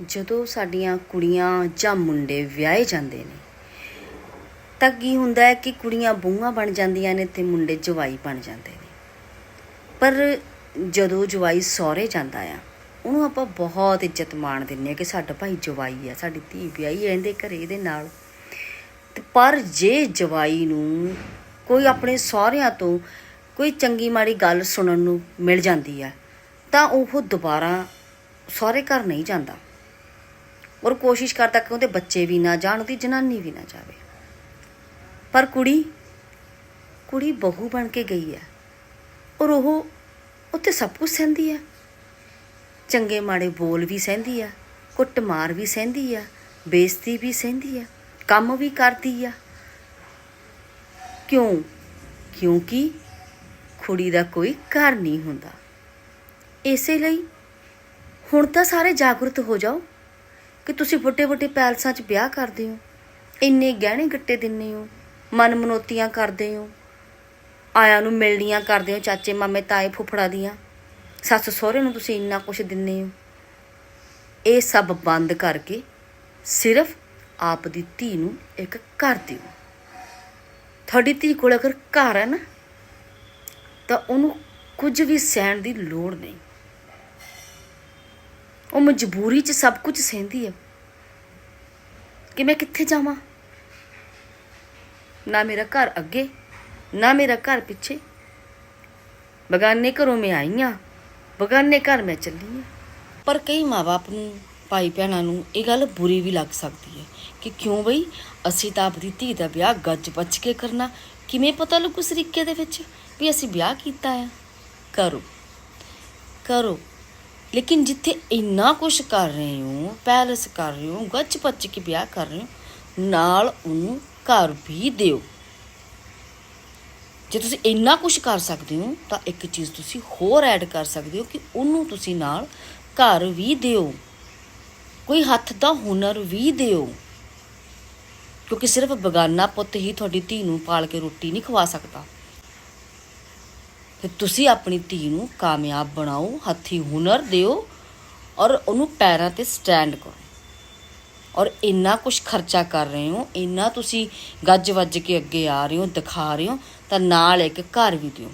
ਜਦੋਂ ਸਾਡੀਆਂ ਕੁੜੀਆਂ ਜਾਂ ਮੁੰਡੇ ਵਿਆਹੇ ਜਾਂਦੇ ਨੇ, ਤਾਂ ਕੀ ਹੁੰਦਾ ਹੈ ਕਿ ਕੁੜੀਆਂ ਬੂਹਾਂ ਬਣ ਜਾਂਦੀਆਂ ਨੇ ਤੇ ਮੁੰਡੇ ਜਵਾਈ ਬਣ ਜਾਂਦੇ ਨੇ। ਪਰ ਜਦੋਂ ਜਵਾਈ ਸਹੁਰੇ ਜਾਂਦਾ ਆ, ਉਹਨੂੰ ਆਪਾਂ ਬਹੁਤ ਇੱਜ਼ਤ ਮਾਣ ਦਿੰਨੇ ਆ ਕਿ ਸਾਡਾ ਭਾਈ ਜਵਾਈ ਆ, ਸਾਡੀ ਧੀ ਵਿਆਹੀ ਹੈ ਇਹਦੇ ਘਰੇ, ਇਹਦੇ ਨਾਲ। ਤੇ ਪਰ ਜੇ ਜਵਾਈ ਨੂੰ ਕੋਈ ਆਪਣੇ ਸਹੁਰਿਆਂ ਤੋਂ ਕੋਈ ਚੰਗੀ ਮਾੜੀ ਗੱਲ ਸੁਣਨ ਨੂੰ ਮਿਲ ਜਾਂਦੀ ਆ, ਤਾਂ ਉਹ ਦੁਬਾਰਾ ਸਹੁਰੇ ਘਰ ਨਹੀਂ ਜਾਂਦਾ। ਔਰ ਕੋਸ਼ਿਸ਼ ਕਰਦਾ ਕਿ ਉਹਦੇ ਬੱਚੇ ਵੀ ਨਾ ਜਾਣ, ਉਹਦੀ ਜਨਾਨੀ ਵੀ ਨਾ ਜਾਵੇ। ਪਰ ਕੁੜੀ ਕੁੜੀ ਬਹੂ ਬਣ ਕੇ ਗਈ ਹੈ। ਔਰ ਉਹ ਉੱਥੇ ਸਭ ਕੁਝ ਸਹਿੰਦੀ ਹੈ। ਚੰਗੇ ਮਾੜੇ ਬੋਲ ਵੀ ਸਹਿੰਦੀ ਆ ਕੁੱਟਮਾਰ ਵੀ ਸਹਿੰਦੀ ਆ ਬੇਇੱਜ਼ਤੀ ਵੀ ਸਹਿੰਦੀ ਆ ਕੰਮ ਵੀ ਕਰਦੀ ਆ ਕਿਉਂ? ਕਿਉਂਕਿ ਕੁੜੀ ਦਾ ਕੋਈ ਘਰ ਨਹੀਂ ਹੁੰਦਾ। ਇਸੇ ਲਈ ਹੁਣ ਤਾਂ ਸਾਰੇ ਜਾਗਰੂਕ ਹੋ ਜਾਓ। ਕਿ ਤੁਸੀਂ ਵੱਡੇ ਵੱਡੇ ਪੈਲਸਾਂ 'ਚ ਵਿਆਹ ਕਰਦੇ ਹੋ। ਇੰਨੇ ਗਹਿਣੇ ਗੱਟੇ ਦਿੰਨੇ ਹੋ, ਮਨ ਮਨੋਤੀਆਂ ਕਰਦੇ ਹੋ। ਆਇਆਂ ਨੂੰ ਮਿਲਣੀਆਂ ਕਰਦੇ ਹੋ, ਚਾਚੇ, ਮਾਮੇ, ਤਾਏ, ਫੁੱਫੜਾ ਦੀਆਂ। ਸੱਸ ਸਹੁਰੇ ਨੂੰ ਤੁਸੀਂ ਇੰਨਾ ਕੁਝ ਦਿੰਨੇ ਹੋ। ਇਹ ਸਭ ਬੰਦ ਕਰਕੇ ਸਿਰਫ ਆਪ ਦੀ ਧੀ ਨੂੰ ਇੱਕ ਘਰ ਦਿਓ। ਤੁਹਾਡੀ ਧੀ ਕੋਲ ਅਗਰ ਘਰ ਹੈ ਨਾ, ਤਾਂ ਉਹਨੂੰ ਕੁਝ ਵੀ ਸਹਿਣ ਦੀ ਲੋੜ ਨਹੀਂ। ਉਹ ਮਜਬੂਰੀ 'ਚ ਸਭ ਕੁਝ ਸਹਿੰਦੀ ਹੈ। ਕਿ ਮੈਂ ਕਿੱਥੇ ਜਾਵਾਂ? ਨਾ ਮੇਰਾ ਘਰ ਅੱਗੇ, ਨਾ ਮੇਰਾ ਘਰ ਪਿੱਛੇ। ਬਗਾਨੇ ਘਰੋਂ ਮੈਂ ਆਈ ਹਾਂ, ਬਗਾਨੇ ਘਰ ਮੈਂ ਚੱਲੀ ਹਾਂ। ਪਰ ਕਈ ਮਾਪੇ ਨੂੰ ਭਾਈ ਭੈਣਾਂ ਨੂੰ ਇਹ ਗੱਲ ਬੁਰੀ ਵੀ ਲੱਗ ਸਕਦੀ ਹੈ ਕਿ ਕਿਉਂ ਬਈ ਅਸੀਂ ਤਾਂ ਆਪਣੀ ਧੀ ਦਾ ਵਿਆਹ ਗੱਜ ਬੱਜ ਕੇ ਕਰਨਾ। ਕਿਵੇਂ ਪਤਾ ਲੱਗੂ ਸਰੀਕੇ ਦੇ ਵਿੱਚ ਵੀ ਅਸੀਂ ਵਿਆਹ ਕੀਤਾ ਆ ਕਰੋ। ਕਰੋ। ਲੇਕਿਨ ਜਿੱਥੇ ਇੰਨਾ ਕੁਝ ਕਰ ਰਹੇ ਹੋ, ਪੈਲਸ ਕਰ ਰਹੇ ਹੋ, ਗੱਚ ਬੱਜ ਕੇ ਵਿਆਹ ਕਰ ਰਹੇ ਹੋ, ਨਾਲ ਉਹਨੂੰ ਘਰ ਵੀ ਦਿਓ। ਜੇ ਤੁਸੀਂ ਇੰਨਾ ਕੁਝ ਕਰ ਸਕਦੇ ਹੋ, ਤਾਂ ਇੱਕ ਚੀਜ਼ ਤੁਸੀਂ ਹੋਰ ਐਡ ਕਰ ਸਕਦੇ ਹੋ ਕਿ ਉਹਨੂੰ ਤੁਸੀਂ ਨਾਲ ਘਰ ਵੀ ਦਿਓ। ਕੋਈ ਹੱਥ ਦਾ ਹੁਨਰ ਵੀ ਦਿਓ। ਕਿਉਂਕਿ ਸਿਰਫ ਬਗਾਨਾ ਪੁੱਤ ਹੀ ਤੁਹਾਡੀ ਧੀ ਨੂੰ ਪਾਲ ਕੇ ਰੋਟੀ ਨਹੀਂ ਖਵਾ ਸਕਦਾ। ਤੇ ਤੁਸੀਂ ਆਪਣੀ ਧੀ ਨੂੰ ਕਾਮਯਾਬ ਬਣਾਓ, ਹੱਥੀ ਹੁਨਰ ਦਿਓ ਔਰ ਉਹਨੂੰ ਪੈਰਾਂ ਤੇ ਸਟੈਂਡ ਕਰੋ। ਔਰ ਇੰਨਾ ਕੁਝ ਖਰਚਾ ਕਰ ਰਹੇ ਹੋ, ਇੰਨਾ ਤੁਸੀਂ ਗੱਜ ਵੱਜ ਕੇ ਅੱਗੇ ਆ ਰਹੇ ਹੋ, ਦਿਖਾ ਰਹੇ ਹੋ, ਤਾਂ ਨਾਲ ਇੱਕ ਘਰ ਵੀ ਦਿਓ।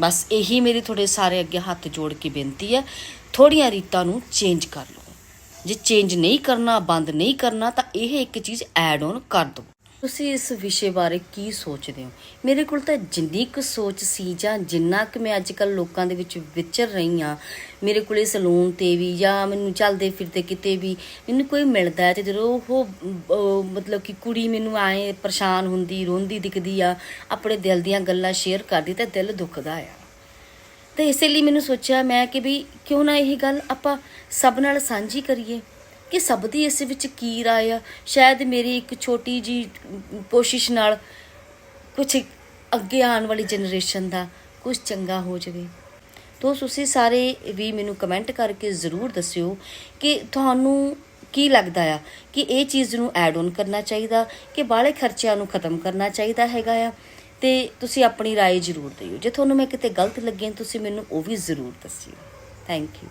ਬਸ ਇਹੀ ਮੇਰੀ ਤੁਹਾਡੇ ਸਾਰੇ ਅੱਗੇ ਹੱਥ ਜੋੜ ਕੇ ਬੇਨਤੀ ਹੈ ਥੋੜੀਆਂ ਰੀਤਾਂ ਨੂੰ ਚੇਂਜ ਕਰ ਲਓ। ਜੇ ਚੇਂਜ ਨਹੀਂ ਕਰਨਾ, ਬੰਦ ਨਹੀਂ ਕਰਨਾ, ਤਾਂ ਇਹ ਇੱਕ ਚੀਜ਼ ਐਡ ਔਨ ਕਰ ਦਿਓ। ਤੁਸੀਂ ਇਸ ਵਿਸ਼ੇ ਬਾਰੇ ਕੀ ਸੋਚਦੇ ਹੋ? ਮੇਰੇ ਕੋਲ ਤਾਂ ਜਿੰਨੀ ਕੁ ਸੋਚ ਸੀ ਜਾਂ ਜਿੰਨਾ ਕੁ ਮੈਂ ਅੱਜ ਕੱਲ ਲੋਕਾਂ ਦੇ ਵਿੱਚ ਵਿਚਰ ਰਹੀ ਹਾਂ, ਮੇਰੇ ਕੋਲੇ ਸਲੂਨ ਤੇ ਵੀ ਜਾਂ ਮੈਨੂੰ ਚੱਲਦੇ ਫਿਰਦੇ ਕਿਤੇ ਵੀ ਮੈਨੂੰ ਕੋਈ ਮਿਲਦਾ ਹੈ ਤੇ ਜਦੋਂ ਉਹ ਮਤਲਬ ਕਿ ਕੁੜੀ ਮੈਨੂੰ ਆਏ ਪਰੇਸ਼ਾਨ ਹੁੰਦੀ, ਰੋਂਦੀ ਦਿਖਦੀ ਆ, ਆਪਣੇ ਦਿਲ ਦੀਆਂ ਗੱਲਾਂ ਸ਼ੇਅਰ ਕਰਦੀ ਤਾਂ ਦਿਲ ਦੁਖਦਾ ਆ। ਤੇ ਇਸੇ ਲਈ ਮੈਨੂੰ ਸੋਚਿਆ ਮੈਂ ਕਿ ਵੀ ਕਿਉਂ ਨਾ ਇਹ ਗੱਲ ਆਪਾਂ ਸਭ ਨਾਲ ਸਾਂਝੀ ਕਰੀਏ। ਕਿ ਸਭ ਦੀ ਇਸ ਵਿੱਚ ਕੀ ਰਾਏ ਆ ਸ਼ਾਇਦ ਮੇਰੀ ਇੱਕ ਛੋਟੀ ਜੀ ਕੋਸ਼ਿਸ਼ ਨਾਲ ਕੁਝ ਅੱਗੇ ਆਉਣ ਵਾਲੀ ਜਨਰੇਸ਼ਨ ਦਾ ਕੁਝ ਚੰਗਾ ਹੋ ਜਾਵੇ ਤੋ ਤੁਸੀਂ ਸਾਰੇ ਵੀ ਮੈਨੂੰ ਕਮੈਂਟ ਕਰਕੇ ਜ਼ਰੂਰ ਦੱਸਿਓ ਕਿ ਤੁਹਾਨੂੰ ਕੀ ਲੱਗਦਾ ਆ ਕਿ ਇਹ ਚੀਜ਼ ਨੂੰ ਐਡ ਆਨ ਕਰਨਾ ਚਾਹੀਦਾ ਕਿ ਬਾਹਲੇ ਖਰਚਿਆਂ ਨੂੰ ਖਤਮ ਕਰਨਾ ਚਾਹੀਦਾ ਹੈਗਾ ਆ ਤੇ ਤੁਸੀਂ ਆਪਣੀ رائے ਜ਼ਰੂਰ ਦਿਓ ਜੇ ਤੁਹਾਨੂੰ ਮੈਂ ਕਿਤੇ ਗਲਤ ਲੱਗੀ ਹਾਂ, ਤੁਸੀਂ ਮੈਨੂੰ ਉਹ ਵੀ ਜ਼ਰੂਰ ਦੱਸਿਓ ਥੈਂਕ ਯੂ